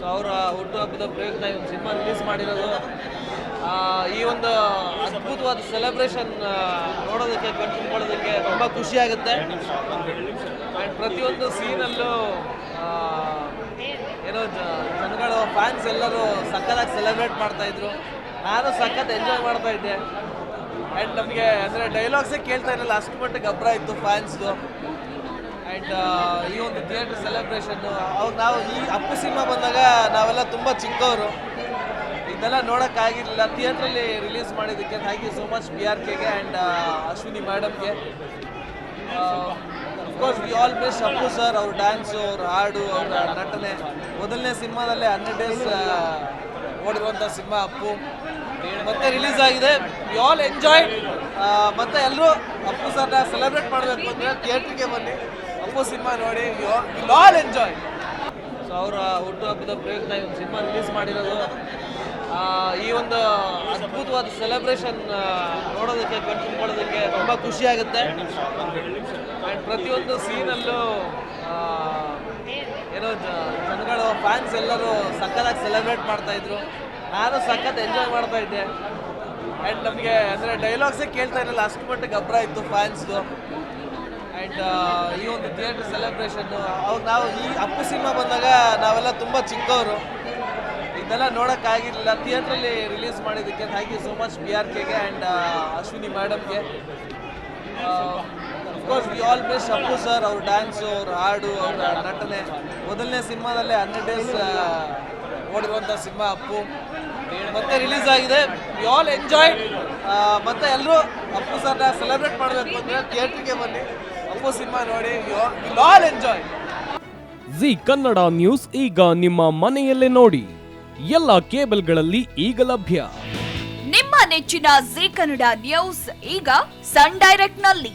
So ಅವರ ಹುಟ್ಟುಹಬ್ಬದ ಪ್ರಯುಕ್ತ ಈ ಒಂದು ಸಿನಿಮಾ ರಿಲೀಸ್ ಮಾಡಿರೋದು. ಈ ಒಂದು ಅದ್ಭುತವಾದ ಸೆಲೆಬ್ರೇಷನ್ ನೋಡೋದಕ್ಕೆ ಕಣ್ ತುಂಬ್ಕೊಳ್ಳೋದಕ್ಕೆ ತುಂಬ ಖುಷಿಯಾಗುತ್ತೆ ಆ್ಯಂಡ್ ಪ್ರತಿಯೊಂದು ಸೀನಲ್ಲೂ ಏನೋ ಜನಗಳು ಫ್ಯಾನ್ಸ್ ಎಲ್ಲರೂ ಸಖತ್ತಾಗಿ ಸೆಲೆಬ್ರೇಟ್ ಮಾಡ್ತಾಯಿದ್ರು ನಾನು ಸಖತ್ ಎಂಜಾಯ್ ಮಾಡ್ತಾ ಇದ್ದೆ. ಆ್ಯಂಡ್ ನಮಗೆ ಅಂದರೆ ಡೈಲಾಗ್ಸೇ ಕೇಳ್ತಾ ಇರಲಿಲ್ಲ. ಅಷ್ಟು ಮಟ್ಟಿಗೆ ಗಬ್ಬರ ಇತ್ತು ಫ್ಯಾನ್ಸ್ದು ಆ್ಯಂಡ್ ಈ ಒಂದು ಥಿಯೇಟರ್ ಸೆಲೆಬ್ರೇಷನ್ನು ಅವ್ರು ನಾವು ಈ ಅಪ್ಪು ಸಿನಿಮಾ ಬಂದಾಗ ನಾವೆಲ್ಲ ತುಂಬ ಚಿಕ್ಕವರು. ಇದೆಲ್ಲ ನೋಡೋಕ್ಕಾಗಿರಲಿಲ್ಲ ಥಿಯೇಟ್ರಲ್ಲಿ ರಿಲೀಸ್ ಮಾಡಿದ್ದಕ್ಕೆ thank you so much B R ಕೆಗೆ and Ashwini ಮೇಡಮ್ಗೆ of course we all best Appu sir ಅವ್ರ ಡ್ಯಾನ್ಸು ಅವ್ರ ಹಾಡು, ಅವ್ರ ನಟನೆ. ಮೊದಲನೇ ಸಿನಿಮಾದಲ್ಲೇ ಹಂಡ್ರೆಡ್ ಡೇಸ್ ಓಡಿರುವಂಥ ಸಿನಿಮಾ ಅಪ್ಪು. ಮತ್ತೆ ರಿಲೀಸ್ ಆಗಿದೆ. ವಿ ಆಲ್ ಎಂಜಾಯ್ ಮತ್ತೆ ಎಲ್ಲರೂ ಅಪ್ಪು ಸರ್ನ ಸೆಲೆಬ್ರೇಟ್ ಮಾಡಬೇಕು ಅಂದರೆ ಥಿಯೇಟ್ರಿಗೆ ಬನ್ನಿ. ಅಪ್ಪು ಸಿನಿಮಾ ನೋಡಿ ವಿಲ್ ಆಲ್ ಎಂಜಾಯ್ ಸೊ ಅವರ ಹುಟ್ಟುಹಬ್ಬದ ಪ್ರಯುಕ್ತ ಈ ಸಿನಿಮಾ ರಿಲೀಸ್ ಮಾಡಿರೋದು. ಈ ಒಂದು ಅದ್ಭುತವಾದ ಸೆಲೆಬ್ರೇಷನ್ ನೋಡೋದಕ್ಕೆ ಕಣ್ ತುಂಬ್ಕೊಳ್ಳೋದಕ್ಕೆ ತುಂಬ ಖುಷಿ ಆಗುತ್ತೆ. ಆ್ಯಂಡ್ ಪ್ರತಿಯೊಂದು ಸೀನಲ್ಲೂ ಏನೋ ಜನಗಳು ಫ್ಯಾನ್ಸ್ ಎಲ್ಲರೂ ಸಖತ್ತಾಗಿ ಸೆಲೆಬ್ರೇಟ್ ಮಾಡ್ತಾ ಇದ್ರು. ನಾನು ಸಖತ್ ಎಂಜಾಯ್ ಮಾಡ್ತಾ ಇದ್ದೆ. ಆ್ಯಂಡ್ ನಮಗೆ ಅಂದರೆ ಡೈಲಾಗ್ಸೇ ಕೇಳ್ತಾ ಇರಲಿಲ್ಲ, ಅಷ್ಟು ಮಟ್ಟಿಗೆ ಗಬ್ಬರ ಇತ್ತು ಫ್ಯಾನ್ಸ್ದು ಆ್ಯಂಡ್ ಈ ಒಂದು ಥಿಯೇಟರ್ ಸೆಲೆಬ್ರೇಷನ್ನು ಅವ್ರು ನಾವು ಈ ಅಪ್ಪು ಸಿನಿಮಾ ಬಂದಾಗ ನಾವೆಲ್ಲ ತುಂಬ ಚಿಕ್ಕವರು. ಇದೆಲ್ಲ ನೋಡೋಕ್ಕಾಗಿರಲಿಲ್ಲ ಥಿಯೇಟ್ರಲ್ಲಿ ರಿಲೀಸ್ ಮಾಡಿದ್ದಕ್ಕೆ thank you so much B R ಕೆಗೆ and Ashwini ಮೇಡಮ್ಗೆ of course we all miss Appu sir ಅವ್ರ ಡ್ಯಾನ್ಸ್ ಅವ್ರ ಹಾಡು ಅವ್ರ ನಟನೆ. ಮೊದಲನೇ ಸಿನಿಮಾದಲ್ಲೇ ಹಂಡ್ರೆಡ್ ಡೇಸ್ ಓಡಿರುವಂಥ ಸಿನಿಮಾ ಅಪ್ಪು. ಮತ್ತೆ ರಿಲೀಸ್ ಆಗಿದೆ. ವಿ ಆಲ್ ಎಂಜಾಯ್ ಮತ್ತೆ ಎಲ್ಲರೂ ಅಪ್ಪು ಸರ್ನ ಸೆಲೆಬ್ರೇಟ್ ಮಾಡಬೇಕು ಅಂದರೆ ಥಿಯೇಟ್ರಿಗೆ ಬನ್ನಿ. ಅಪ್ಪು ಸಿನಿಮಾ ನೋಡಿ will all enjoy Zee Kannada news ಈಗ ನಿಮ್ಮ ಮನೆಯಲ್ಲೇ ನೋಡಿ. ಎಲ್ಲ ಕೇಬಲ್ಗಳಲ್ಲಿ ಈಗ ಲಭ್ಯ. ನಿಮ್ಮ ನೆಚ್ಚಿನ ಜಿ ಕನ್ನಡ ನ್ಯೂಸ್ ಈಗ ಸನ್ ಡೈರೆಕ್ಟ್ನಲ್ಲಿ